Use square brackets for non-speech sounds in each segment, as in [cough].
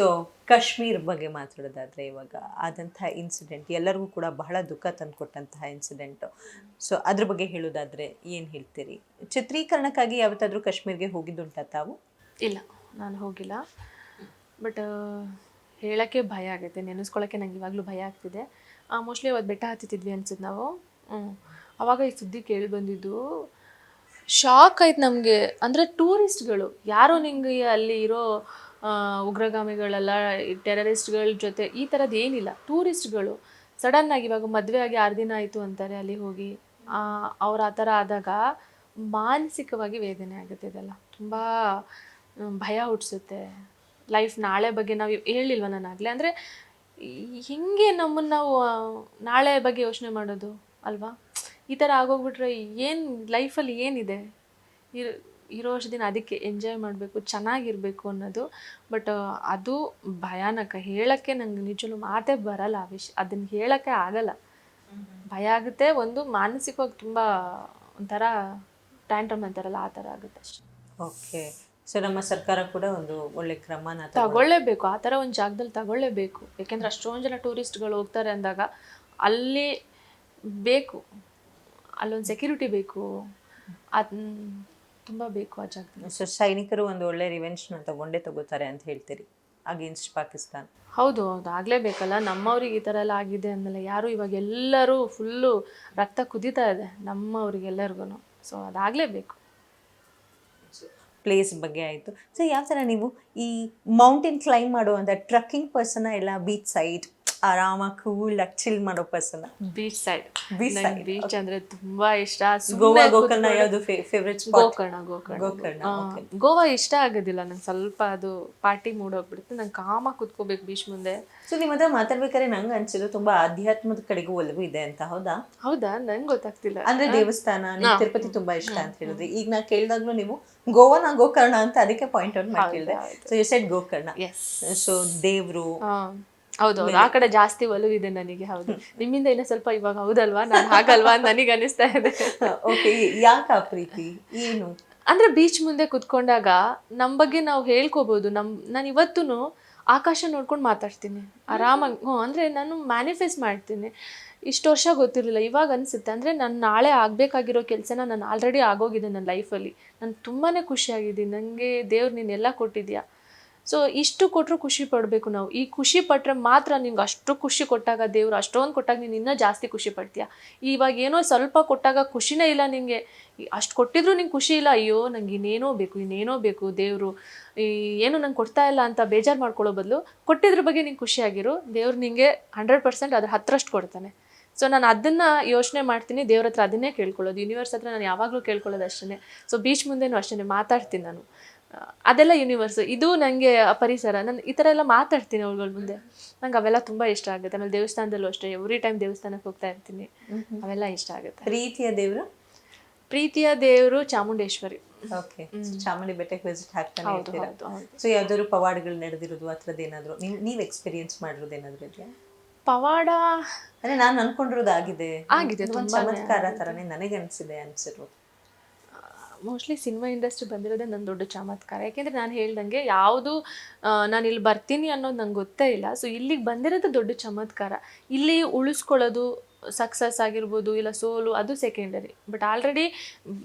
So Kashmir ಬಗ್ಗೆ ಮಾತಾಡೋದಾದರೆ ಇವಾಗ ಆದಂಥ ಇನ್ಸಿಡೆಂಟ್ ಎಲ್ಲರಿಗೂ ಕೂಡ ಬಹಳ ದುಃಖ ತಂದುಕೊಟ್ಟಂತಹ ಇನ್ಸಿಡೆಂಟು ಸೊ ಅದ್ರ ಬಗ್ಗೆ ಹೇಳೋದಾದರೆ ಏನು ಹೇಳ್ತೀರಿ? ಚಿತ್ರೀಕರಣಕ್ಕಾಗಿ ಯಾವತ್ತಾದರೂ ಕಾಶ್ಮೀರ್ಗೆ ಹೋಗಿದ್ದುಂಟಾ ತಾವು? ಇಲ್ಲ, ನಾನು ಹೋಗಿಲ್ಲ. ಬಟ್ ಹೇಳೋಕ್ಕೆ ಭಯ ಆಗುತ್ತೆ ನೆನೆಸ್ಕೊಳ್ಳೋಕ್ಕೆ ನಂಗೆ ಇವಾಗಲೂ ಭಯ ಆಗ್ತಿದೆ. ಮೋಸ್ಟ್ಲಿ ಅವತ್ತು ಬೆಟ್ಟ ಹತ್ತಿದ್ವಿ ಅನ್ಸುತ್ತೆ ನಾವು. ಆವಾಗ ಈ ಸುದ್ದಿ ಕೇಳಿ ಬಂದಿದ್ದು ಶಾಕ್ ಆಯ್ತು ನಮಗೆ. ಅಂದರೆ ಟೂರಿಸ್ಟ್ಗಳು ಯಾರೋ ನಿಂಗೆ ಅಲ್ಲಿ ಇರೋ ಉಗ್ರಗಾಮಿಗಳೆಲ್ಲ ಟೆರರಿಸ್ಟ್ಗಳ ಜೊತೆ ಈ ಥರದ್ದು ಏನಿಲ್ಲ. ಟೂರಿಸ್ಟ್ಗಳು ಸಡನ್ನಾಗಿ ಇವಾಗ ಮದುವೆ ಆಗಿ ಆರು ದಿನ ಆಯಿತು ಅಂತಾರೆ ಅಲ್ಲಿ ಹೋಗಿ. ಅವ್ರು ಆ ಥರ ಆದಾಗ ಮಾನಸಿಕವಾಗಿ ವೇದನೆ ಆಗುತ್ತೆ ಇದೆಲ್ಲ. ತುಂಬ ಭಯ ಹುಟ್ಟಿಸುತ್ತೆ ಲೈಫ್ ನಾಳೆ ಬಗ್ಗೆ ನಾವು ಹೇಳಿಲ್ವ ನಾನು ಆಗಲೇ ಅಂದರೆ ಹೆಂಗೆ ನಮ್ಮನ್ನು ನಾವು ನಾಳೆ ಬಗ್ಗೆ ಯೋಚನೆ ಮಾಡೋದು ಅಲ್ವಾ? ಈ ಥರ ಆಗೋಗ್ಬಿಟ್ರೆ ಏನು ಲೈಫಲ್ಲಿ ಏನಿದೆ? ಇರೋ ಇರೋಷ್ಟು ದಿನ ಅದಕ್ಕೆ ಎಂಜಾಯ್ ಮಾಡಬೇಕು ಚೆನ್ನಾಗಿರಬೇಕು ಅನ್ನೋದು. ಬಟ್ ಅದು ಭಯಾನಕ. ಹೇಳೋಕ್ಕೆ ನಂಗೆ ನಿಜವೂ ಮಾತೇ ಬರಲ್ಲ ಆ ವಿಷಯ ಅದನ್ನು ಹೇಳೋಕ್ಕೆ ಆಗಲ್ಲ. ಭಯ ಆಗುತ್ತೆ. ಒಂದು ಮಾನಸಿಕವಾಗಿ ತುಂಬ ಒಂಥರ ಟ್ಯಾಂಟ್ರಮ್ ಅಂತಾರಲ್ಲ ಆ ಥರ ಆಗುತ್ತೆ ಅಷ್ಟೇ. ಓಕೆ ಸೊ ನಮ್ಮ ಸರ್ಕಾರ ಕೂಡ ಒಂದು ಒಳ್ಳೆ ಕ್ರಮನ ತಗೊಳ್ಳೇಬೇಕು. ಆ ಥರ ಒಂದು ಜಾಗದಲ್ಲಿ ತಗೊಳ್ಳೇಬೇಕು. ಯಾಕೆಂದ್ರೆ ಅಷ್ಟೊಂದು ಜನ ಟೂರಿಸ್ಟ್ಗಳು ಹೋಗ್ತಾರೆ ಅಂದಾಗ ಅಲ್ಲಿ ಬೇಕು. ಅಲ್ಲೊಂದು ಸೆಕ್ಯೂರಿಟಿ ಬೇಕು. ಅದ್ ತುಂಬ ಬೇಕು ಆ ಜಾಗದಲ್ಲಿ. ಸೊ ಸೈನಿಕರು ಒಂದು ಒಳ್ಳೆ ರಿವೆಂಜ್ನ ತಗೊಂಡೇ ತಗೋತಾರೆ ಅಂತ ಹೇಳ್ತೀರಿ ಅಗೇನ್ಸ್ಟ್ ಪಾಕಿಸ್ತಾನ್? ಹೌದು ಹೌದು ಆಗಲೇಬೇಕಲ್ಲ. ನಮ್ಮವ್ರಿಗೆ ಈ ಥರ ಎಲ್ಲ ಆಗಿದೆ ಅಂದಮೇಲೆ ಯಾರು ಇವಾಗ ಎಲ್ಲರೂ ಫುಲ್ಲು ರಕ್ತ ಕುದೀತಾ ಇದೆ ನಮ್ಮವ್ರಿಗೆಲ್ಲರಿಗೂ ಸೊ ಅದಾಗಲೇಬೇಕು. ಪ್ಲೇಸ್ ಬಗ್ಗೆ ಆಯಿತು. ಸೊ ಯಾವ ಥರ ನೀವು ಈ ಮೌಂಟೇನ್ ಕ್ಲೈಮ್ ಮಾಡುವಂಥ ಟ್ರಕ್ಕಿಂಗ್ ಪರ್ಸನ ಎಲ್ಲ ಬೀಚ್ ಸೈಡ್ ಆರಾಮಾಗಿ ಕೂಲ್ ಚಿಲ್ ಮಾಡೋ person beach side Beach beach ಅಂದ್ರೆ ತುಂಬಾ ಇಷ್ಟ. ಸುಮ್ನೆ ಗೋವಾ ಗೋಕರ್ಣ ಯಾವುದು ಫೇವ್ರೆಟ್ ಸ್ಪಾಟ್ ಗೋಕರ್ಣ ಗೋಕರ್ಣ ಗೋಕರ್ಣ, ಆ, okay. ಗೋವಾ ಇಷ್ಟ ಆಗೋದಿಲ್ಲ. ನಂಗೆ ಸ್ವಲ್ಪ ಅದು ಪಾರ್ಟಿ ಮೂಡ್ ಹೋಗ್ಬಿಡುತ್ತೆ. ನಂಗೆ ಕಾಮ ಕುತ್ಕೋಬೇಕು ಬೀಚ್ ಮುಂದೆ. ಸೊ ನಿಮ್ಮ ಹತ್ರ ಮಾತಾಡ್ಬೇಕಾದ್ರೆ ನಂಗೆ ಅನ್ಸಿದ್ದು ತುಂಬಾ ಆಧ್ಯಾತ್ಮದ ಕಡೆಗೂ ಒಲವು ಇದೆ ಅಂತ ಹೌದಾ? ಹೌದಾ? ನಂಗೆ ಗೊತ್ತಾಗ್ತಿಲ್ಲ. ಅಂದ್ರೆ ದೇವಸ್ಥಾನ ನೀವು ತಿರುಪತಿ ತುಂಬಾ ಇಷ್ಟ ಅಂತ ಹೇಳಿದ್ರಿ. ಈಗ ನಾ ಕೇಳಿದಾಗ್ಲೂ ನೀವು ಗೋವಾನ ಗೋಕರ್ಣ ಅಂತ ಅದಕ್ಕೆ ಪಾಯಿಂಟ್ ಔಟ್ ಮಾಡಿ ಕೇಳಿದೆ so you set Gokarna yes so ದೇವ್ರು ಹೌದು ಆ ಕಡೆ ಜಾಸ್ತಿ ಒಲವಿದೆ ನನಗೆ ಹೌದು. ನಿಮ್ಮಿಂದ ಏನೋ ಸ್ವಲ್ಪ ಇವಾಗ ಹೌದಲ್ವಾ? ನಾನು ಹಾಗಲ್ವಾ ಅಂತ ನನಗೆ ಅನಿಸ್ತಾ ಇದೆ. ಓಕೆ ಯಾಕೆ ಆ ಪ್ರೀತಿ? ಏನು? ಅಂದ್ರೆ ಬೀಚ್ ಮುಂದೆ ಕುತ್ಕೊಂಡಾಗ ನಮ್ಮ ಬಗ್ಗೆ ನಾವು ಹೇಳ್ಕೋಬಹುದು ನಮ್ ನಾನು ಇವತ್ತೂ ಆಕಾಶ ನೋಡ್ಕೊಂಡು ಮಾತಾಡ್ತೀನಿ. ಆರಾಮಾಗಿ ಹ್ಞೂ ಅಂದರೆ ನಾನು ಮ್ಯಾನಿಫೆಸ್ಟ್ ಮಾಡ್ತೀನಿ. ಇಷ್ಟು ವರ್ಷ ಗೊತ್ತಿರಲಿಲ್ಲ. ಇವಾಗ ಅನಿಸುತ್ತೆ. ಅಂದರೆ ನಾನು ನಾಳೆ ಆಗಬೇಕಾಗಿರೋ ಕೆಲಸನ ನಾನು ಆಲ್ರೆಡಿ ಆಗೋಗಿದೆ ನನ್ನ ಲೈಫಲ್ಲಿ ನಾನು ತುಂಬಾ ಖುಷಿಯಾಗಿದ್ದೀನಿ. ನನಗೆ ದೇವ್ರು ನೀನು ಎಲ್ಲ ಕೊಟ್ಟಿದ್ಯಾ? ಸೊ ಇಷ್ಟು ಕೊಟ್ಟರು ಖುಷಿ ಪಡಬೇಕು ನಾವು. ಈ ಖುಷಿ ಪಟ್ಟರೆ ಮಾತ್ರ ನಿಂಗೆ ಅಷ್ಟು ಖುಷಿ ಕೊಟ್ಟಾಗ ದೇವ್ರು ಅಷ್ಟೊಂದು ಕೊಟ್ಟಾಗ ನೀನು ಇನ್ನೂ ಜಾಸ್ತಿ ಖುಷಿ ಪಡ್ತೀಯ? ಇವಾಗ ಏನೋ ಸ್ವಲ್ಪ ಕೊಟ್ಟಾಗ ಖುಷಿನೇ ಇಲ್ಲ ನಿಮಗೆ ಅಷ್ಟು ಕೊಟ್ಟಿದ್ರು ನಿಂಗೆ ಖುಷಿ ಇಲ್ಲ. ಅಯ್ಯೋ, ನಂಗೆ ಇನ್ನೇನೋ ಬೇಕು ಇನ್ನೇನೋ ಬೇಕು ದೇವರು. ಈ ಏನು ನಂಗೆ ಕೊಡ್ತಾ ಇಲ್ಲ ಅಂತ ಬೇಜಾರು ಮಾಡ್ಕೊಳ್ಳೋ ಬದಲು ಕೊಟ್ಟಿದ್ರ ಬಗ್ಗೆ ನಿಂಗೆ ಖುಷಿಯಾಗಿರು ದೇವ್ರು ನಿಂಗೆ ಹಂಡ್ರೆಡ್ ಪರ್ಸೆಂಟ್ ಅದ್ರ ಹತ್ತರಷ್ಟು ಕೊಡ್ತಾನೆ. ಸೊ ನಾನು ಅದನ್ನು ಯೋಚನೆ ಮಾಡ್ತೀನಿ. ದೇವ್ರ ಹತ್ರ ಅದನ್ನೇ ಕೇಳ್ಕೊಳ್ಳೋದು. ಯೂನಿವರ್ಸ್ ಹತ್ರ ನಾನು ಯಾವಾಗಲೂ ಕೇಳ್ಕೊಳ್ಳೋದು ಅಷ್ಟೇ ಸೊ ಬೀಚ್ ಮುಂದೆನೂ ಅಷ್ಟೇ ಮಾತಾಡ್ತೀನಿ ನಾನು. ಅದೆಲ್ಲ ಯೂನಿವರ್ಸ್ ಇದು ನನಗೆ ಪರಿಸರ. ನಾನು ಈ ಥರ ಎಲ್ಲ ಮಾತಾಡ್ತೀನಿ ಅವ್ಗಳ ಮುಂದೆ. ನಂಗೆ ಅವೆಲ್ಲ ತುಂಬ ಇಷ್ಟ ಆಗುತ್ತೆ. ಆಮೇಲೆ ದೇವಸ್ಥಾನದಲ್ಲೂ ಅಷ್ಟೇ. ಎವ್ರಿ ಟೈಮ್ ದೇವಸ್ಥಾನಕ್ಕೆ ಹೋಗ್ತಾ ಇರ್ತೀನಿ. ಅವೆಲ್ಲ ಇಷ್ಟ ಆಗುತ್ತೆ. ಪ್ರೀತಿಯ ದೇವರು? ಪ್ರೀತಿಯ ದೇವರು ಚಾಮುಂಡೇಶ್ವರಿ. ಓಕೆ ಚಾಮುಂಡಿ ಬೆಟ್ಟಕ್ಕೆ ವಿಸಿಟ್ ಹಾಕ್ತಾನೆ ಇರ್ತೀರಾ? ಸೊ ಯಾವ್ದಾದ್ರು ಪವಾಡಗಳು ನಡೆದಿರೋದು ಅಥವಾ ಏನಾದರೂ? ನೀವು ನೀವು ಎಕ್ಸ್ಪೀರಿಯನ್ಸ್ ಮಾಡಿರೋದು ಏನಾದ್ರು ಇದೆಯಾ? ಪವಾಡ ಅಂದ್ರೆ ನಾನು ಅನ್ಕೊಂಡಿರೋದು ಆಗಿದೆ. ಆಗಿದೆ, ಚಮತ್ಕಾರ ತರನೇ ನನಗೆ ಅನ್ಸಿದೆ ಅನ್ಸಿರೋದು. ಮೋಸ್ಟ್ಲಿ ಸಿನಿಮಾ ಇಂಡಸ್ಟ್ರಿ ಬಂದಿರೋದೇ ನನ್ನ ದೊಡ್ಡ ಚಮತ್ಕಾರ. ಯಾಕೆಂದರೆ ನಾನು ಹೇಳ್ದಂಗೆ ಯಾವುದು ನಾನು ಇಲ್ಲಿ ಬರ್ತೀನಿ ಅನ್ನೋದು ನಂಗೆ ಗೊತ್ತೇ ಇಲ್ಲ. ಸೊ ಇಲ್ಲಿಗೆ ಬಂದಿರೋದು ದೊಡ್ಡ ಚಮತ್ಕಾರ. ಇಲ್ಲಿ ಉಳಿಸ್ಕೊಳ್ಳೋದು ಸಕ್ಸಸ್ ಆಗಿರ್ಬೋದು ಇಲ್ಲ ಸೋಲು ಅದು ಸೆಕೆಂಡರಿ ಬಟ್ ಆಲ್ರೆಡಿ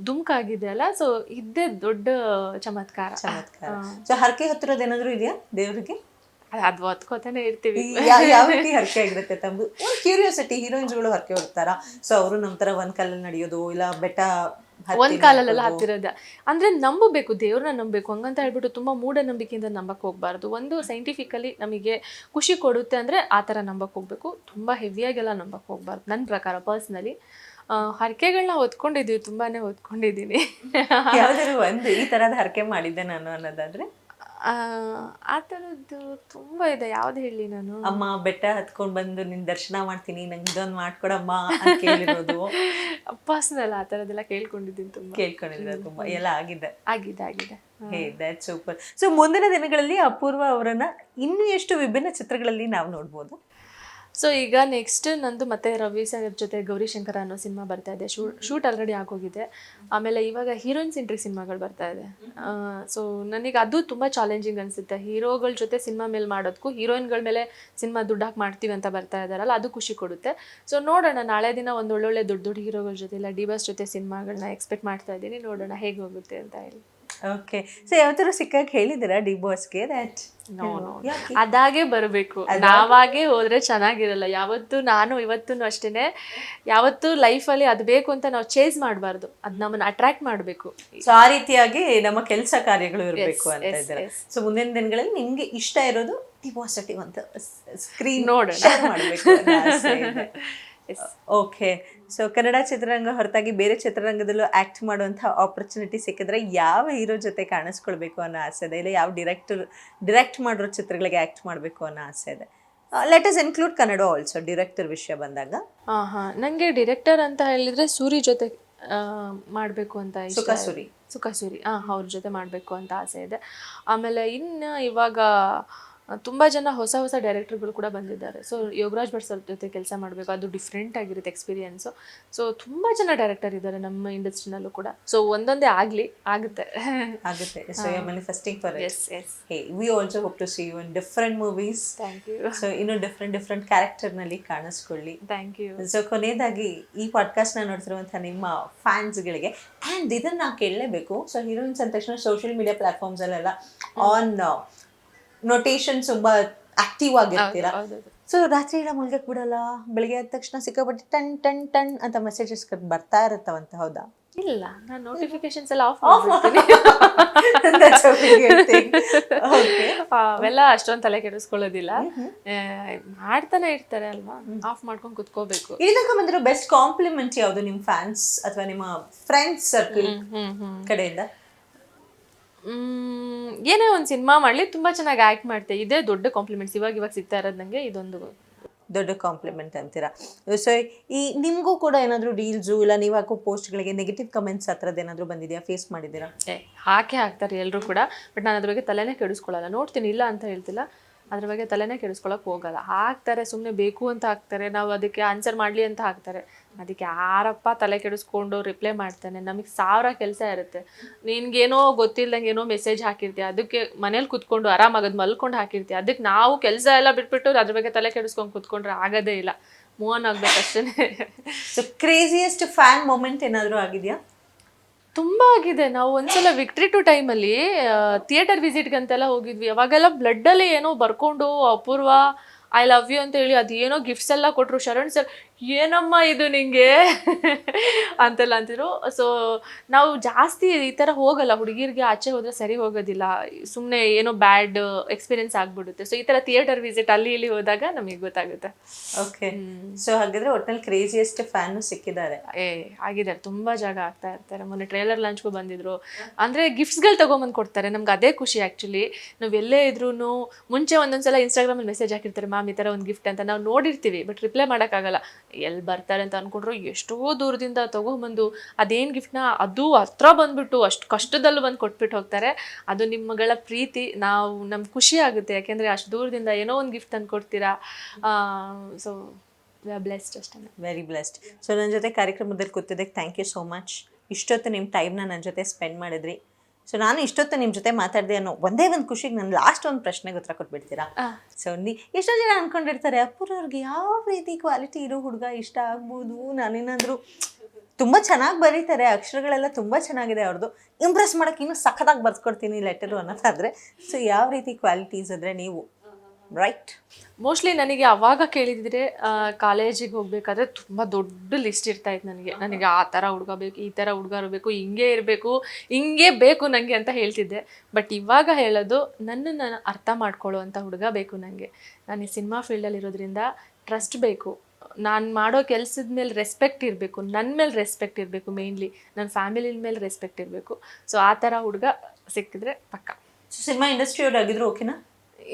ದುಮ್ಕಾಗಿದೆ ಅಲ್ಲ? ಸೊ ಇದ್ದೇ ದೊಡ್ಡ ಚಮತ್ಕಾರ. ಚಮತ್ಕಾರ. ಸೊ ಹರಕೆ ಹತ್ತಿರೋದು ಏನಾದರೂ ಇದೆಯಾ ದೇವ್ರಿಗೆ? ಅದು ಹೊತ್ಕೋತಾನೆ ಇರ್ತೀವಿ. ಯಾವ ರೀತಿ ಹರಕೆ ಆಗಿರುತ್ತೆ ತಮ್ದು ಒಂದು ಕ್ಯೂರಿಯಾಸಿಟಿ ಹೀರೋಯಿನ್ಸ್ಗಳು ಹರಕೆ ಹೋಗ್ತಾರ ಸೊ ಅವರು ನಮ್ಮ ಥರ ಒಂದು ಕಾಲಲ್ಲಿ ನಡೆಯೋದು ಇಲ್ಲ ಬೆಟ್ಟ ಒಂದ್ ಕಾಲಲ್ಲೆಲ್ಲ ಹತ್ತಿರದ ಅಂದ್ರೆ ನಂಬಬೇಕು ದೇವ್ರನ್ನ ನಂಬಬೇಕು. ಹಂಗಂತ ಹೇಳ್ಬಿಟ್ಟು ತುಂಬಾ ಮೂಢನಂಬಿಕೆಯಿಂದ ನಂಬಕ್ ಹೋಗ್ಬಾರ್ದು. ಒಂದು ಸೈಂಟಿಫಿಕಲಿ ನಮಗೆ ಖುಷಿ ಕೊಡುತ್ತೆ ಅಂದ್ರೆ ಆ ಥರ ನಂಬಕ್ ಹೋಗ್ಬೇಕು. ತುಂಬಾ ಹೆವಿಯಾಗೆಲ್ಲ ನಂಬಕ್ ಹೋಗ್ಬಾರ್ದು. ನನ್ನ ಪ್ರಕಾರ ಪರ್ಸ್ನಲಿ ಹರಕೆಗಳನ್ನ ಹೊತ್ಕೊಂಡಿದ್ದೀವಿ ತುಂಬಾನೇ ಹೊತ್ಕೊಂಡಿದ್ದೀನಿ ಯಾವ್ದಾದ್ರು ಒಂದು ಈ ತರದ ಹರಕೆ ಮಾಡಿದ್ದೆ ನಾನು ಅನ್ನೋದಾದ್ರೆ? ಆ, ಥರದ್ದು ತುಂಬಾ ಇದೆ. ಯಾವ್ದು ಹೇಳಿ ನಾನು? ಅಮ್ಮ ಬೆಟ್ಟ ಹತ್ಕೊಂಡು ಬಂದು ನಿನ್ ದರ್ಶನ ಮಾಡ್ತೀನಿ ನಂಗೆ ಇದೊಂದು ಮಾಡ್ಕೊಡಮ್ಮ ಅಂತ ಕೇಳಿರೋದು. [laughs] ಪರ್ಸ್ನಲ್ ಆ ಥರದ್ದೆಲ್ಲ ಕೇಳ್ಕೊಂಡಿದ್ದೀನಿ ತುಂಬ. ಕೇಳ್ಕೊಂಡಿದ್ದೆ ತುಂಬಾ? ಎಲ್ಲ ಆಗಿದೆ. ಆಗಿದೆ ಆಗಿದೆ. ಹೇ. ದಟ್ ಸೂಪರ್ ಸೊ ಮುಂದಿನ ದಿನಗಳಲ್ಲಿ ಅಪೂರ್ವ ಅವರನ್ನ ಇನ್ನೂ ಎಷ್ಟು ವಿಭಿನ್ನ ಚಿತ್ರಗಳಲ್ಲಿ ನಾವು ನೋಡ್ಬೋದು? ಸೊ ಈಗ ನೆಕ್ಸ್ಟ್ ನಂದು ಮತ್ತೆ ರವಿ ಸರ್ ಜೊತೆ ಗೌರಿಶಂಕರ ಅನ್ನೋ ಸಿನಿಮಾ ಬರ್ತಾ ಇದೆ. ಶೂಟ್ ಶೂಟ್ ಆಲ್ರೆಡಿ ಆಗೋಗಿದೆ. ಆಮೇಲೆ ಇವಾಗ ಹೀರೋಯಿನ್ ಸೆಂಟ್ರಿಕ್ ಸಿನಿಮಾಗಳು ಬರ್ತಾ ಇದೆ. ಸೊ ನನಗೆ ಅದು ತುಂಬ ಚಾಲೆಂಜಿಂಗ್ ಅನಿಸುತ್ತೆ. ಹೀರೋಗಳ ಜೊತೆ ಸಿನಿಮಾ ಮೇಲೆ ಮಾಡೋದಕ್ಕೂ ಹೀರೋಯಿನ್ಗಳ ಮೇಲೆ ಸಿನಿಮಾ ದುಡ್ಡು ಹಾಕಿ ಮಾಡ್ತೀವಿ ಅಂತ ಬರ್ತಾ ಇದ್ದಾರಲ್ಲ ಅದು ಖುಷಿ ಕೊಡುತ್ತೆ. ಸೊ ನೋಡೋಣ ನಾಳೆ ದಿನ ಒಂದು ಒಳ್ಳೊಳ್ಳೆ ದೊಡ್ಡ ದೊಡ್ಡ ಹೀರೋಗಳ ಜೊತೆ ಇಲ್ಲ ಡಿ ಬಾಸ್ ಜೊತೆ ಸಿನಿಮಾಗಳನ್ನ ಎಕ್ಸ್ಪೆಕ್ಟ್ ಮಾಡ್ತಾ ಇದ್ದೀನಿ. ನೋಡೋಣ ಹೇಗೆ ಹೋಗುತ್ತೆ ಅಂತ ಹೇಳಿ. ಓಕೆ ಸೊ ಯಾವತ್ತಾರು ಸಿಕ್ಕಾಗ ಹೇಳಿದ್ದೀರಾ ಡಿ ಬಾಸ್ಗೆ ದ್ಯಾಟ್ ನೋ ನೋ ಅದಾಗೆ ಬರಬೇಕು. ನಾವಾಗೆ ಹೋದ್ರೆ ಚೆನ್ನಾಗಿರಲ್ಲ. ಯಾವತ್ತು ನಾನು ಇವತ್ತು ಅಷ್ಟೇನೆ. ಯಾವತ್ತು ಲೈಫಲ್ಲಿ ಅದು ಬೇಕು ಅಂತ ನಾವು ಚೇಸ್ ಮಾಡಬಾರ್ದು. ಅದು ನಮ್ಮನ್ನ ಅಟ್ರಾಕ್ಟ್ ಮಾಡಬೇಕು. ಸೊ ಆ ರೀತಿಯಾಗಿ ನಮ್ಮ ಕೆಲಸ ಕಾರ್ಯಗಳು ಇರಬೇಕು ಅಂತ yes, ಇದ್ದಾರೆ. yes. ಸೊ ಮುಂದಿನ ದಿನಗಳಲ್ಲಿ ನಿಮ್ಗೆ ಇಷ್ಟ ಇರೋದು ಡಿಪಾಸಿಟಿವ್ ಅಂತ ಸ್ಕ್ರೀನ್ ನೋಡೋಣ. ಮಾಡಬೇಕು [laughs] ಓಕೆ ಸೊ ಕನ್ನಡ ಚಿತ್ರರಂಗ ಹೊರತಾಗಿ ಬೇರೆ ಚಿತ್ರರಂಗದಲ್ಲೂ ಆಕ್ಟ್ ಮಾಡುವಂಥ ಆಪರ್ಚುನಿಟಿ ಸಿಕ್ಕಿದ್ರೆ ಯಾವ ಹೀರೋ ಜೊತೆ ಕಾಣಿಸ್ಕೊಳ್ಬೇಕು ಅನ್ನೋ ಆಸೆ ಇದೆ? ಇಲ್ಲ ಯಾವ ಡಿರೆಕ್ಟರ್ ಡಿರೆಕ್ಟ್ ಮಾಡಿರೋ ಚಿತ್ರಗಳಿಗೆ ಆ್ಯಕ್ಟ್ ಮಾಡಬೇಕು ಅನ್ನೋ ಆಸೆ ಇದೆ? Let is include Kannada also director ವಿಷಯ ಬಂದಾಗ. ಹಾಂ ಹಾಂ ನನಗೆ ಡಿರೆಕ್ಟರ್ ಅಂತ ಹೇಳಿದರೆ ಸೂರಿ ಜೊತೆ ಮಾಡಬೇಕು ಅಂತ ಇಷ್ಟ. ಸುಖ ಸುರಿ. ಸುಖ ಸೂರಿ ಹಾಂ ಅವ್ರ ಜೊತೆ ಮಾಡಬೇಕು ಅಂತ ಆಸೆ ಇದೆ. ಆಮೇಲೆ ಇನ್ನು ಇವಾಗ ತುಂಬ ಜನ ಹೊಸ ಹೊಸ ಡೈರೆಕ್ಟರ್ಗಳು ಕೂಡ ಬಂದಿದ್ದಾರೆ. ಸೊ ಯೋಗರಾಜ್ ಭಟ್ ಸರ್ ಜೊತೆ ಕೆಲಸ ಮಾಡಬೇಕು. ಅದು ಡಿಫ್ರೆಂಟ್ ಆಗಿರುತ್ತೆ ಎಕ್ಸ್ಪೀರಿಯನ್ಸು ಸೊ ತುಂಬ ಜನ ಡೈರೆಕ್ಟರ್ ಇದ್ದಾರೆ ನಮ್ಮ ಇಂಡಸ್ಟ್ರಿನಲ್ಲೂ ಕೂಡ. ಸೊ ಒಂದೊಂದೇ ಆಗಲಿ ಆಗುತ್ತೆ. ಆಗುತ್ತೆ. So you manifesting for yes yes hey we also hope to see you in different movies thank you so ಇನ್ನು ಡಿಫ್ರೆಂಟ್ ಡಿಫ್ರೆಂಟ್ ಕ್ಯಾರೆಕ್ಟರ್ನಲ್ಲಿ ಕಾಣಿಸ್ಕೊಳ್ಳಿ. ಥ್ಯಾಂಕ್ ಯು ಸೊ ಕೊನೆಯದಾಗಿ ಈ ಪಾಡ್ಕಾಸ್ಟ್ನ ನೋಡ್ತಿರುವಂಥ ನಿಮ್ಮ ಫ್ಯಾನ್ಸ್ಗಳಿಗೆ ಆ್ಯಂಡ್ ಇದನ್ನು ನಾವು ಕೇಳಲೇಬೇಕು ಸೊ ಹೀರೋಯಿನ್ಸ್ ಅಂದ ತಕ್ಷಣ ಸೋಷಿಯಲ್ ಮೀಡಿಯಾ ಪ್ಲಾಟ್ಫಾರ್ಮ್ಸಲ್ಲೆಲ್ಲ ಆನ್ ನೋಟೇಶನ್ ತುಂಬಾ ಆಕ್ಟಿವ್ ಆಗಿರ್ತೀರಾ? ಸೊ ರಾತ್ರಿ ಎಲ್ಲ ಮಲ್ಗಕ್ಕೆ ಬಿಡಲ್ಲ ಬೆಳಿಗ್ಗೆ ಆದ ತಕ್ಷಣ ಸಿಕ್ಕಾಪಟ್ಟೆ ಟನ್ ಟನ್ ಟನ್ ಅಂತ ಮೆಸೇಜಸ್ ಬರ್ತಾ ಇರುತ್ತವಂತ ಹೌದಾ? ಇಲ್ಲ ನಾನು ನೋಟಿಫಿಕೇಶನ್ಸ್ ಎಲ್ಲ [laughs] ಆಫ್ ಅವೆಲ್ಲ ಅಷ್ಟೊಂದು ತಲೆ ಕೆಡಿಸ್ಕೊಳ್ಳೋದಿಲ್ಲ. ಮಾಡ್ತಾನೆ ಇರ್ತಾರೆ ಅಲ್ವಾ? ಆಫ್ ಮಾಡ್ಕೊಂಡು ಕುತ್ಕೋಬೇಕು. ಇದಕ್ಕೆ ಬಂದಿರೋ ಬೆಸ್ಟ್ ಕಾಂಪ್ಲಿಮೆಂಟ್ ಯಾವುದು ನಿಮ್ಮ ಫ್ಯಾನ್ಸ್ ಅಥವಾ ನಿಮ್ಮ ಫ್ರೆಂಡ್ಸ್ ಸರ್ಕಲ್ ಕಡೆಯಿಂದ? ಏನೇ ಒಂದು ಸಿನಿಮಾ ಮಾಡಲಿ ತುಂಬ ಚೆನ್ನಾಗಿ ಆ್ಯಕ್ಟ್ ಮಾಡ್ತೆ ಇದೇ. ದೊಡ್ಡ ಕಾಂಪ್ಲಿಮೆಂಟ್ಸ್ ಇವಾಗ ಇವಾಗ ಸಿಗ್ತಾ ಇರೋದು ನನಗೆ ಇದೊಂದು ದೊಡ್ಡ ಕಾಂಪ್ಲಿಮೆಂಟ್ ಅಂತೀರಾ? ಸೊ ಈ ನಿಮಗೂ ಕೂಡ ಏನಾದರೂ ರೀಲ್ಸು ಇಲ್ಲ ನೀವು ಹಾಕೋ ಪೋಸ್ಟ್ಗಳಿಗೆ ನೆಗೆಟಿವ್ ಕಮೆಂಟ್ಸ್ ಆ ಥರದ್ದು ಏನಾದರೂ ಬಂದಿದೆಯಾ? ಫೇಸ್ ಮಾಡಿದ್ದೀರಾ? ಏ ಹಾಕೇ ಹಾಕ್ತಾರೆ ಎಲ್ಲರೂ ಕೂಡ. ಬಟ್ ನಾನು ಅದ್ರ ಬಗ್ಗೆ ತಲೆನೇ ಕೆಡಿಸ್ಕೊಳ್ಳಲ್ಲ. ನೋಡ್ತೀನಿ ಇಲ್ಲ ಅಂತ ಹೇಳ್ತಿಲ್ಲ. ಅದ್ರ ಬಗ್ಗೆ ತಲೆನೇ ಕೆಡಿಸ್ಕೊಳಕ್ಕೆ ಹೋಗಲ್ಲ. ಹಾಕ್ತಾರೆ ಸುಮ್ಮನೆ ಬೇಕು ಅಂತ ಹಾಕ್ತಾರೆ. ನಾವು ಅದಕ್ಕೆ ಆನ್ಸರ್ ಮಾಡಲಿ ಅಂತ ಹಾಕ್ತಾರೆ. ಅದಕ್ಕೆ ಯಾರಪ್ಪ ತಲೆ ಕೆಡಿಸ್ಕೊಂಡು ರಿಪ್ಲೈ ಮಾಡ್ತಾನೆ? ನಮಗೆ ಸಾವಿರ ಕೆಲಸ ಇರುತ್ತೆ. ನಿನ್ಗೇನೋ ಗೊತ್ತಿಲ್ಲದಂಗೆ ಏನೋ ಮೆಸೇಜ್ ಹಾಕಿರ್ತೀಯ ಅದಕ್ಕೆ ಮನೇಲಿ ಕುತ್ಕೊಂಡು ಆರಾಮಾಗೋದು ಮಲ್ಕೊಂಡು ಹಾಕಿರ್ತೀಯ ಅದಕ್ಕೆ ನಾವು ಕೆಲಸ ಎಲ್ಲ ಬಿಟ್ಬಿಟ್ಟು ಅದ್ರ ಬಗ್ಗೆ ತಲೆ ಕೆಡಿಸ್ಕೊಂಡು ಕುತ್ಕೊಂಡ್ರೆ ಆಗೋದೇ ಇಲ್ಲ. ಮೂವನ್ ಆಗ್ಬೇಕಷ್ಟೇ ಸೊ ಕ್ರೇಜಿಯೆಸ್ಟ್ ಫ್ಯಾನ್ ಮೂಮೆಂಟ್ ಏನಾದರೂ ಆಗಿದೆಯಾ? ತುಂಬ ಆಗಿದೆ. ನಾವು ಒಂದ್ಸಲ ವಿಕ್ಟ್ರಿ ಟು ಟೈಮಲ್ಲಿ ಥಿಯೇಟರ್ ವಿಸಿಟ್ಗಂತೆಲ್ಲ ಹೋಗಿದ್ವಿ. ಅವಾಗೆಲ್ಲ ಬ್ಲಡ್ಡಲ್ಲಿ ಏನೋ ಬರ್ಕೊಂಡು ಅಪೂರ್ವ ಐ ಲವ್ ಯು ಅಂತ ಹೇಳಿ ಅದೇನೋ ಗಿಫ್ಟ್ಸ್ ಎಲ್ಲ ಕೊಟ್ಟರು ಶರಣ್ ಸರ್ ಏನಮ್ಮ ಇದು ನಿಂಗೆ? ಅಂತೆಲ್ಲ ಅಂತಿದ್ರು. ಸೊ ನಾವು ಜಾಸ್ತಿ ಈ ಥರ ಹೋಗಲ್ಲ. ಹುಡುಗಿರಿಗೆ ಆಚೆ ಹೋದರೆ ಸರಿ ಹೋಗೋದಿಲ್ಲ. ಸುಮ್ಮನೆ ಏನೋ ಬ್ಯಾಡ್ ಎಕ್ಸ್ಪೀರಿಯನ್ಸ್ ಆಗ್ಬಿಡುತ್ತೆ. ಸೊ ಈ ಥರ ಥಿಯೇಟರ್ ವಿಸಿಟ್ ಅಲ್ಲಿ ಇಲ್ಲಿ ಹೋದಾಗ ನಮಗೆ ಗೊತ್ತಾಗುತ್ತೆ. ಓಕೆ ಸೊ ಹಾಗಿದ್ರೆ ಒಟ್ನಲ್ಲಿ ಕ್ರೇಜಿಯೆಸ್ಟ್ ಫ್ಯಾನು ಸಿಕ್ಕಿದ್ದಾರೆ. ಏ ಆಗಿದ್ದಾರೆ ತುಂಬಾ ಜಾಗ ಆಗ್ತಾ ಇರ್ತಾರೆ. ಮೊನ್ನೆ ಟ್ರೇಲರ್ ಲಾಂಚ್ಗೂ ಬಂದಿದ್ರು. ಅಂದ್ರೆ ಗಿಫ್ಟ್ಸ್ಗಳು ತೊಗೊಂಬಂದು ಕೊಡ್ತಾರೆ. ನಮ್ಗೆ ಅದೇ ಖುಷಿ ಆ್ಯಕ್ಚುಲಿ ನಾವು ಎಲ್ಲೇ ಇದ್ರೂ ಮುಂಚೆ ಒಂದೊಂದ್ಸಲ ಇನ್ಸ್ಟಾಗ್ರಾಮಲ್ಲಿ ಮೆಸೇಜ್ ಹಾಕಿರ್ತಾರೆ ಮ್ಯಾಮ್ ಈ ಥರ ಒಂದು ಗಿಫ್ಟ್ ಅಂತ. ನಾವು ನೋಡಿರ್ತೀವಿ ಬಟ್ ರಿಪ್ಲೈ ಮಾಡೋಕ್ಕಾಗಲ್ಲ. ಎಲ್ಲಿ ಬರ್ತಾರೆ ಅಂತ ಅನ್ಕೊಂಡ್ರು, ಎಷ್ಟೋ ದೂರದಿಂದ ತೊಗೊಂಬಂದು ಅದೇನು ಗಿಫ್ಟ್ನ ಅದು ಹತ್ರ ಬಂದ್ಬಿಟ್ಟು ಅಷ್ಟು ಕಷ್ಟದಲ್ಲೂ ಬಂದು ಕೊಟ್ಬಿಟ್ಟು ಹೋಗ್ತಾರೆ. ಅದು ನಿಮ್ಮಗಳ ಪ್ರೀತಿ, ನಾವು ನಮ್ಗೆ ಖುಷಿ ಆಗುತ್ತೆ. ಯಾಕೆಂದರೆ ಅಷ್ಟು ದೂರದಿಂದ ಏನೋ ಒಂದು ಗಿಫ್ಟ್ ತಂದು ಕೊಡ್ತೀರಾ? ಸೊ ಬ್ಲೆಸ್ಡ್ ಅಷ್ಟೇ ವೆರಿ ಬ್ಲೆಸ್ಡ್ ಸೊ ನನ್ನ ಜೊತೆ ಕಾರ್ಯಕ್ರಮದಲ್ಲಿ ಕೂತಿದ್ದಕ್ಕೆ ಥ್ಯಾಂಕ್ ಯು ಸೋ ಮಚ್ ಇಷ್ಟೊತ್ತು ನಿಮ್ಮ ಟೈಮ್ನ ನನ್ನ ಜೊತೆ ಸ್ಪೆಂಡ್ ಮಾಡಿದ್ರಿ. ಸೊ ನಾನು ಇಷ್ಟೊತ್ತು ನಿಮ್ಮ ಜೊತೆ ಮಾತಾಡಿದೆ ಅನ್ನೋ ಒಂದೇ ಒಂದು ಖುಷಿಗೆ ನಾನು ಲಾಸ್ಟ್ ಒಂದು ಪ್ರಶ್ನೆಗೆ ಉತ್ತರ ಕೊಟ್ಬಿಡ್ತೀರಾ. ಸೊ ನೀ ಎಷ್ಟೋ ಜನ ಅನ್ಕೊಂಡಿರ್ತಾರೆ ಅಪ್ಪುರವ್ರಿಗೆ ಯಾವ ರೀತಿ ಕ್ವಾಲಿಟಿ ಇರೋ ಹುಡುಗ ಇಷ್ಟ ಆಗ್ಬೋದು? ನಾನೇನಾದರೂ ತುಂಬ ಚೆನ್ನಾಗಿ ಬರೀತಾರೆ ಅಕ್ಷರಗಳೆಲ್ಲ ತುಂಬ ಚೆನ್ನಾಗಿದೆ ಅವ್ರದ್ದು ಇಂಪ್ರೆಸ್ ಮಾಡೋಕೆ ಇನ್ನೂ ಸಖತ್ತಾಗಿ ಬರ್ಸ್ಕೊಡ್ತೀನಿ ಲೆಟರು ಅನ್ನೋದಾದರೆ. ಸೊ ಯಾವ ರೀತಿ ಕ್ವಾಲಿಟೀಸ್ ಅಂದರೆ ನೀವು ರೈಟ್ ಮೋಸ್ಟ್ಲಿ ನನಗೆ ಅವಾಗ ಕೇಳಿದ್ರೆ ಕಾಲೇಜಿಗೆ ಹೋಗ್ಬೇಕಾದ್ರೆ ತುಂಬ ದೊಡ್ಡ ಲಿಸ್ಟ್ ಇರ್ತಾ ಇತ್ತು ನನಗೆ. ನನಗೆ ಆ ಥರ ಹುಡುಗ ಬೇಕು ಈ ಥರ ಹುಡುಗ ಇರಬೇಕು ಹಿಂಗೆ ಇರಬೇಕು ಹಿಂಗೆ ಬೇಕು ನನಗೆ ಅಂತ ಹೇಳ್ತಿದ್ದೆ. ಬಟ್ ಇವಾಗ ಹೇಳೋದು ನನ್ನನ್ನು ಅರ್ಥ ಮಾಡ್ಕೊಳ್ಳುವಂಥ ಹುಡುಗ ಬೇಕು ನನಗೆ ನಾನು ಈ ಸಿನಿಮಾ ಫೀಲ್ಡಲ್ಲಿ ಇರೋದ್ರಿಂದ ಟ್ರಸ್ಟ್ ಬೇಕು. ನಾನು ಮಾಡೋ ಕೆಲಸದ ಮೇಲೆ ರೆಸ್ಪೆಕ್ಟ್ ಇರಬೇಕು. ನನ್ನ ಮೇಲೆ ರೆಸ್ಪೆಕ್ಟ್ ಇರಬೇಕು ಮೇಯ್ನ್ಲಿ ನನ್ನ ಫ್ಯಾಮಿಲಿ ಮೇಲೆ ರೆಸ್ಪೆಕ್ಟ್ ಇರಬೇಕು. ಸೊ ಆ ಥರ ಹುಡುಗ ಸಿಕ್ಕಿದ್ರೆ ಪಕ್ಕ. ಸಿನಿಮಾ ಇಂಡಸ್ಟ್ರಿ ಆಗಿದ್ರು ಓಕೆನಾ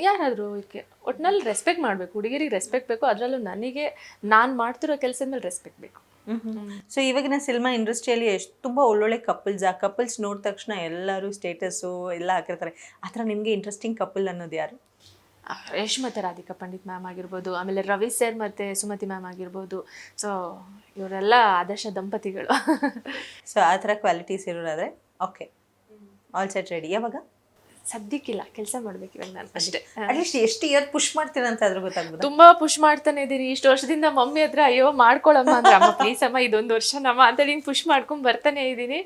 ಯಾರಾದರೂ ಇದಕ್ಕೆ ಒಟ್ನಲ್ಲಿ ರೆಸ್ಪೆಕ್ಟ್ ಮಾಡಬೇಕು ಹುಡುಗಿರಿಗೆ ರೆಸ್ಪೆಕ್ಟ್ ಬೇಕು ಅದರಲ್ಲೂ ನನಗೆ ನಾನು ಮಾಡ್ತಿರೋ ಕೆಲಸದ ಮೇಲೆ ರೆಸ್ಪೆಕ್ಟ್ ಬೇಕು. ಸೊ ಇವಾಗಿನ ಸಿನಿಮಾ ಇಂಡಸ್ಟ್ರಿಯಲ್ಲಿ ಎಷ್ಟು ತುಂಬ ಒಳ್ಳೊಳ್ಳೆ ಕಪಲ್ಸ್ ಆ ಕಪಲ್ಸ್ ನೋಡಿದ ತಕ್ಷಣ ಎಲ್ಲರೂ ಸ್ಟೇಟಸ್ಸು ಎಲ್ಲ ಹಾಕಿರ್ತಾರೆ. ಆ ಥರ ನಿಮಗೆ ಇಂಟ್ರೆಸ್ಟಿಂಗ್ ಕಪಲ್ ಅನ್ನೋದು ಯಾರು? ರೇಷ್ ಮತ್ತು ರಾಧಿಕಾ ಪಂಡಿತ್ ಮ್ಯಾಮ್ ಆಗಿರ್ಬೋದು ಆಮೇಲೆ ರವಿ ಸರ್ ಮತ್ತು ಸುಮತಿ ಮ್ಯಾಮ್ ಆಗಿರ್ಬೋದು. ಸೊ ಇವರೆಲ್ಲ ಆದರ್ಶ ದಂಪತಿಗಳು. ಸೊ ಆ ಥರ ಕ್ವಾಲಿಟೀಸ್ ಇರೋದಾದರೆ ಓಕೆ ಆಲ್ ಸೆಟ್ ರೆಡಿ ಯಾವಾಗ? ಸದ್ಯಕ್ಕಿಲ್ಲ ಕೆಲಸ ಮಾಡ್ಬೇಕು ಇವಾಗ ನಾನು. ಅಷ್ಟೇ. ಅಟ್ಲೀಸ್ಟ್ ಎಷ್ಟು ಇಯರ್ ಪುಷ್ ಮಾಡ್ತೀನಿ ಅಂತ ಅದ್ರ ಗೊತ್ತಾಗ್ಬೋದು? ತುಂಬಾ ಪುಷ್ ಮಾಡ್ತಾನೆ ಇದೀನಿ. ಇಷ್ಟು ವರ್ಷದಿಂದ ಮಮ್ಮಿ ಹತ್ರ ಅಯ್ಯೋ ಮಾಡ್ಕೊಳಮ್ಮ ಅಂದ್ರೆ ಅಮ್ಮ ಪ್ಲೀಸ್ ಅಮ್ಮ ಇದೊಂದು ವರ್ಷ ನಮ್ಮ ಅಂತೇಳಿ ಪುಷ್ ಮಾಡ್ಕೊಂಡ್ ಬರ್ತಾನೆ ಇದ್ದೀನಿ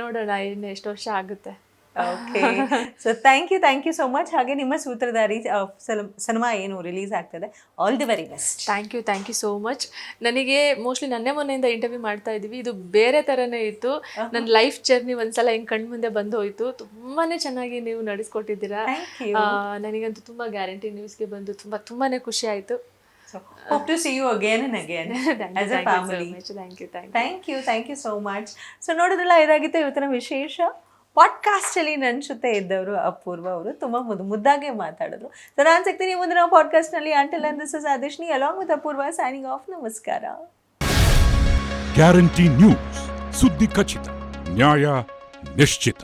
ನೋಡೋಣ ಇನ್ನು ಎಷ್ಟು ವರ್ಷ ಆಗುತ್ತೆ. Okay so thank you thank you so much ಹಾಗೆ ನಿಮ್ಮ ಸೂತ್ರಧಾರಿ ಸಿನಿಮಾ ಏನು ರಿಲೀಸ್ ಆಗ್ತದೆ. All the very best thank you thank you so much ನನಗೆ ಮೋಸ್ಟ್ಲಿ ನನ್ನೆ ಮೊನ್ನೆಯಿಂದ ಇಂಟರ್ವ್ಯೂ ಮಾಡ್ತಾ ಇದ್ದೀವಿ. ಇದು ಬೇರೆ ಥರನೇ ಇತ್ತು. ನನ್ನ ಲೈಫ್ ಜರ್ನಿ ಒಂದ್ಸಲ ಹೆಂಗೆ ಕಣ್ಣು ಮುಂದೆ ಬಂದು ಹೋಯಿತು ತುಂಬಾನೇ ಚೆನ್ನಾಗಿ ನೀವು ನಡೆಸ್ಕೊಟ್ಟಿದ್ದೀರಾ. ನನಗಂತೂ ತುಂಬ ಗ್ಯಾರಂಟಿ ನ್ಯೂಸ್ಗೆ ಬಂದು ತುಂಬ ತುಂಬಾನೇ ಖುಷಿ ಆಯಿತು. Hope to see you again and again as a family thank you thank thank you thank you so much so ನೋಡಿದ್ರಲ್ಲ ಇದಾಗಿತ್ತು ಇವತ್ತಿನ ವಿಶೇಷ? ಪಾಡ್ಕಾಸ್ಟಲ್ಲಿ ನನ್ನ ಜೊತೆ ಇದ್ದವರು ಅಪೂರ್ವ ಅವರು. ತುಂಬ ಮುದ್ದು ಮುದ್ದಾಗೆ ಮಾತಾಡಿದ್ರು ಸೊ ನಾನು ಸಿಗ್ತೀನಿ ಮುಂದಿನ ಪಾಡ್ಕಾಸ್ಟ್ನಲ್ಲಿ. Until and this is along with Apoorva signing off ನಮಸ್ಕಾರ. ಗ್ಯಾರಂಟಿ ನ್ಯೂಸ್ ಸುದ್ದಿ ಖಚಿತ ನ್ಯಾಯ ನಿಶ್ಚಿತ